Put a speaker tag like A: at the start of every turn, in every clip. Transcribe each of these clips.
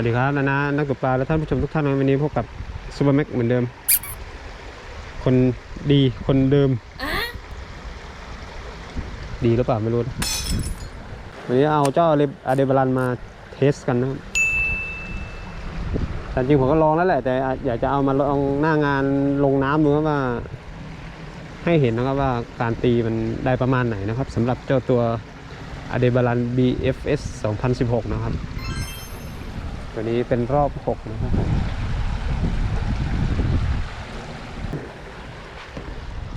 A: สวัสดีครับนานานักตกปลาและท่านผู้ชมทุกท่านวันนี้พบกับซูเปอร์แม็กเหมือนเดิม คนดีคนเดิม ดีหรือเปล่าไม่รู้นะวันนี้เอาเจ้าอะเดบารันมาเทสกันนะครับแต่จริงผมก็ลองแล้วแหละ แต่อยากจะเอามาลองหน้างานลงน้ำดูครับว่า ให้เห็นนะครับว่าการตีมันได้ประมาณไหนนะครับสำหรับเจ้าตัวอะเดบารัน BFS 2016 นะครับ ตัวนี้เป็นรอบ6นะครับ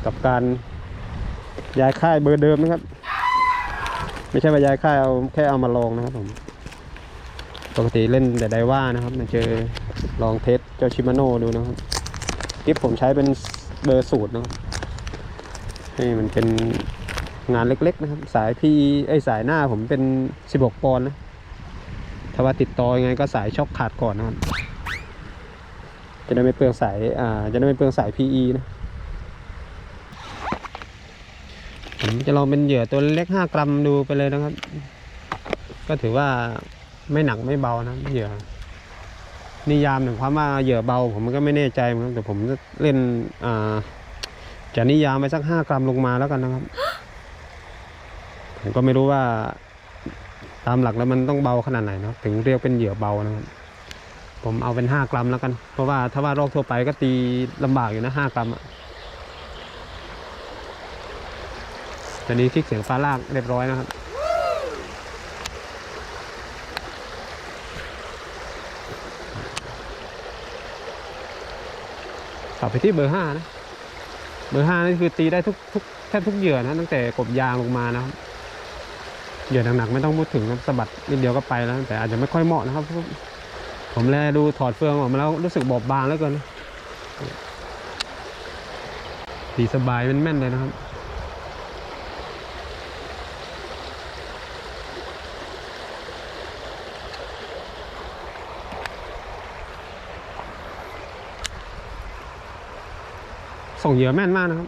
A: กับการย้ายค่ายเบอร์เดิมนะครับ ไม่ใช่ว่าย้ายค่ายเอาแค่เอามาลองนะครับผมปกติเล่นแต่ไดว่านะครับมาเจอลองเทสเจ้าชิมาโน่ดูนะครับกิฟผมใช้เป็นเบอร์สูตรนะครับให้มันเป็นงานเล็กๆนะครับ สายพีไอสายหน้าผมเป็น 16 ปอนด์นะ ถ้าว่าติดต่อยังไงก็สายช็อคขาดก่อนนะครับ จะได้ไม่เปลืองสายอ่าจะได้ไม่เปลืองสาย PE นะผมจะลองเป็นเหยื่อตัวเล็ก 5 กรัมดูไปเลยนะครับ ก็ถือว่าไม่หนักไม่เบานะเหยื่อนิยามถึงความว่าเหยื่อเบา ผมก็ไม่แน่ใจเหมือนกันแต่ผมจะเล่นอ่าจะนิยามไปสัก 5 กรัมลงมาแล้วกันนะครับ ผมก็ไม่รู้ว่า ตามหลักแล้วมันต้องเบาขนาดไหนเนาะถึงเรียกเป็นเหยื่อเบานะครับผมเอาเป็นห้ากรัมแล้วกัน เพราะว่าถ้าว่าโรคทั่วไปก็ตีลำบากอยู่นะห้ากรัมอะตอนนี้คลิกเสียงฟ้าลากเรียบร้อยนะครับกลับไปที่เบอร์ห้านะ เบอร์ห้านี่คือตีได้ทุกทุกแทบทุกเหยื่อนะตั้งแต่กบยางลงมานะครับ เหยื่อหนักๆไม่ต้องพูดถึงสะบัดนิดเดียวก็ไปแล้ว แต่อาจจะไม่ค่อยเหมาะนะครับ ผมแลดูถอดเฟืองออกมาแล้วรู้สึกบอบบางแล้วเกินตีสบายเป็นแม่นเลยนะครับส่งเหยื่อแม่นมากนะครับ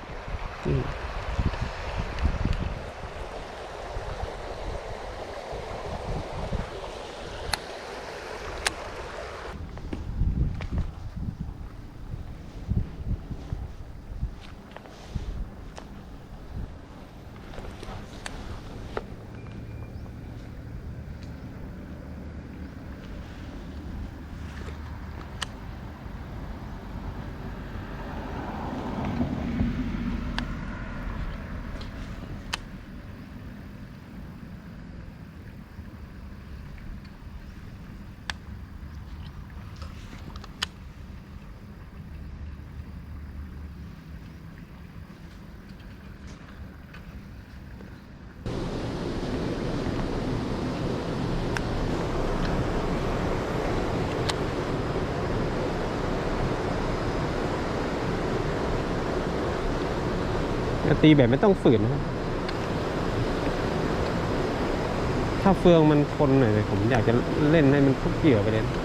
A: ตีแบบไม่ต้องฝืนครับถ้าเฟืองมันทนหน่อยเลยผมอยากจะเล่นให้มันทุกเหยื่อไปเลยนะ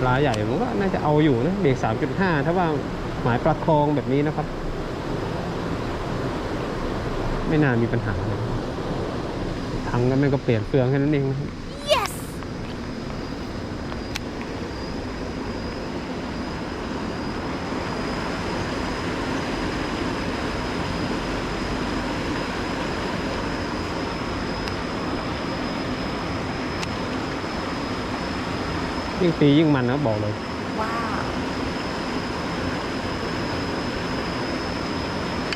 A: ปลาใหญ่ผมก็น่าจะเอาอยู่นะเบรกสามจุดห้าถ้าว่าหมายปลาคลองแบบนี้นะครับ ไม่น่ามีปัญหาเลยทั้งก็ไม่ก็เปลี่ยนเฟืองแค่นั้นเองนะครับ
B: Yes!
A: ยิ่งตียิ่งมันนะบอกเลย
B: Wow.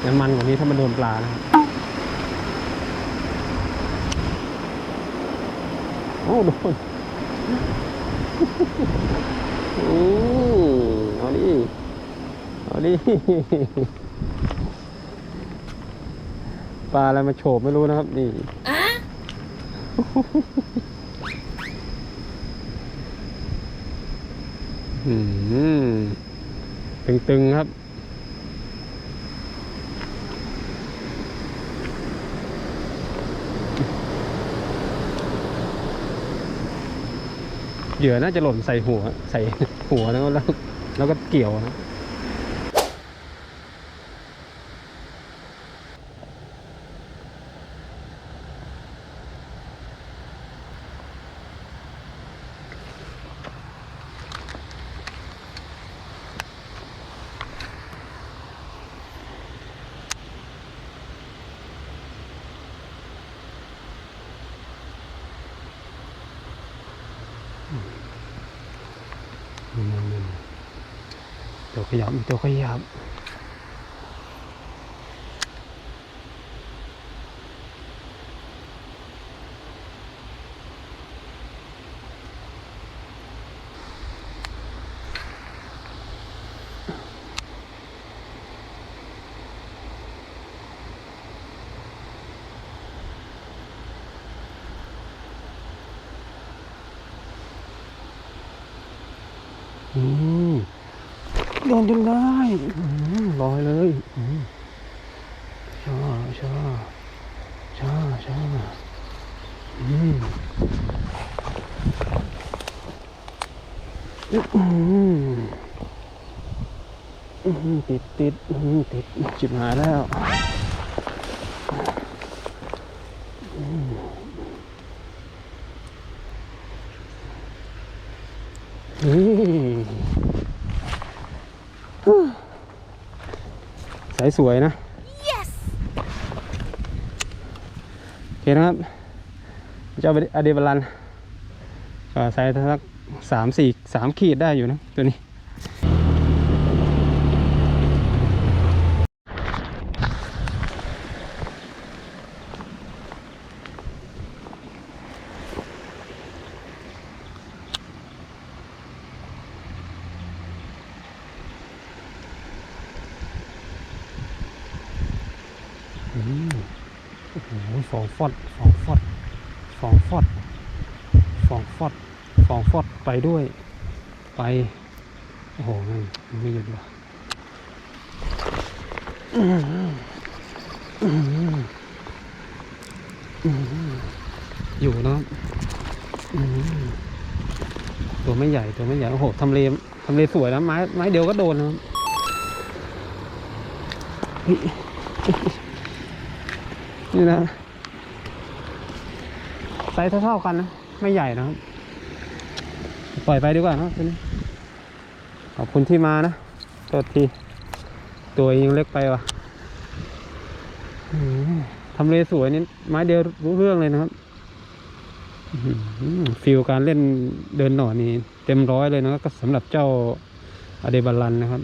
A: งั้นมันกว่านี้ถ้ามันโดนปลานะครับโอ้โดนอืมเอาดิ เอาดิ ปลาอะไรมาโฉบไม่รู้นะครับ นี่ อืม ตึงๆครับเหยื่อน่าจะหล่นใส่หัว ใส่หัวแล้วแล้วแล้วก็เกี่ยวนะ ตัวขยับมีตัวขยับอืม โดนจนได้ลอยเลยชาชาชาชาอืมอืมอืมติดติดติดจิบหายแล้วอืมนี่ สายสวยนะ
B: Yes!
A: โอเคนะครับ เจ้าอเดบาลันก็ใส่สักสามสี่สามขีดได้อยู่นะตัวนี้ อืมโอ้โหฟองฟอดฟองฟอดฟองฟอดฟองฟอดฟองฟอดไปด้วย ไป โอ้โหมันไม่หยุดว่ะอื้อหืออื้ออยู่นะตัวไม่ใหญ่ตัวไม่ใหญ่ โอ้โหทำเลทำเลสวยนะไม้ไม้เดียวก็โดนนะครับเฮ้ยนี่นะ ไซส์เท่าๆกันนะ ไม่ใหญ่นะครับ ปล่อยไปดีกว่านะตัวนี้ขอบคุณที่มานะตัวทีตัวยังเล็กไปว่ะทำเลสวยนี่ไม้เดียวรู้เรื่องเลยนะครับฟิลการเล่นเดินหน่อนี่เต็มร้อยเลยนะครับก็สำหรับเจ้าอเดบาลันนะครับ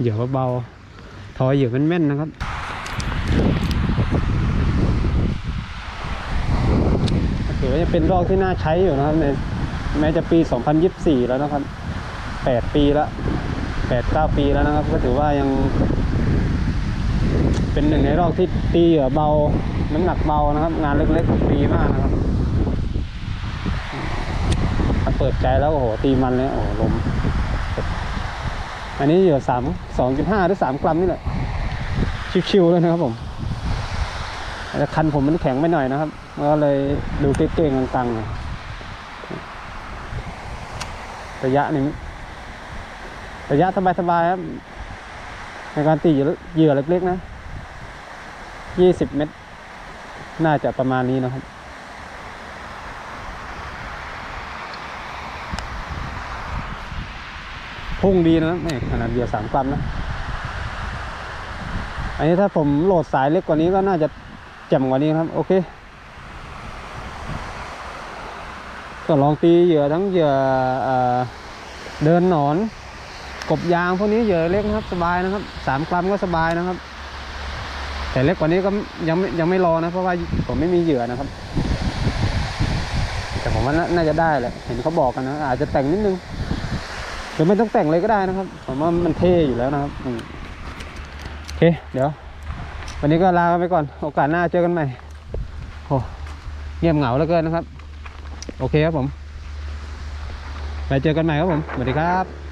A: เหยื่อเบาๆทอยเหยื่อแม่นๆนะครับ ถือว่าจะเป็นรอกที่น่าใช้อยู่นะครับในแม้จะปี 2024 แล้วนะครับ 8 ปีล้ว8 9 ปีแล้วนะครับ ก็ถือว่ายัง เป็นหนึ่งในรอกที่ตีเหยื่อเบา น้ำหนักเบานะครับ งานเล็กๆดีมากนะครับถ้าเปิดใจแล้วโอ้โหตีมันเลยโอ้โหลม อันนี้เหยื่อสามสองจุห้าหรือสามกรัมนี่แหละ ชิวๆเลยนะครับผมแต่คันผมมันแข็งไปหน่อยนะครับ ก็เลยดูเก่งๆกลางๆหน่อยระยะนี้ระยะสบายๆครับในการตีเหยื่อเล็กๆนะยี่สิบเมตร น่าจะประมาณนี้นะครับ พุ่งดีนะนี่ขนาดเหยื่อสามกรัมนะ อันนี้ถ้าผมโหลดสายเล็กกว่านี้ก็น่าจะแจ่มกว่านี้ครับ โอเค ก็ลองตีเหยื่อทั้งเหยื่อเอเดินหนอน กบยางพวกนี้เหยื่อเล็กนะครับสบายนะครับสามกรัมก็สบายนะครับ แต่เล็กกว่านี้ก็ยังไม่ยังไม่รอนะ เพราะว่าผมไม่มีเหยื่อนะครับ แต่ผมว่าน่าจะได้แหละเห็นเขาบอกกันนะอาจจะแต่งนิดนึงหรือไม่ต้องแต่งเลยก็ได้นะครับ ผมว่ามันเท่อยู่แล้วนะครับโอเค เดี๋ยว วันนี้ก็ลาไปก่อน โอกาสหน้าเจอกันใหม่โอ้เงียบเหงาเหลือเกินนะครับ โอเคครับผม ไปเจอกันใหม่ครับผม สวัสดีครับ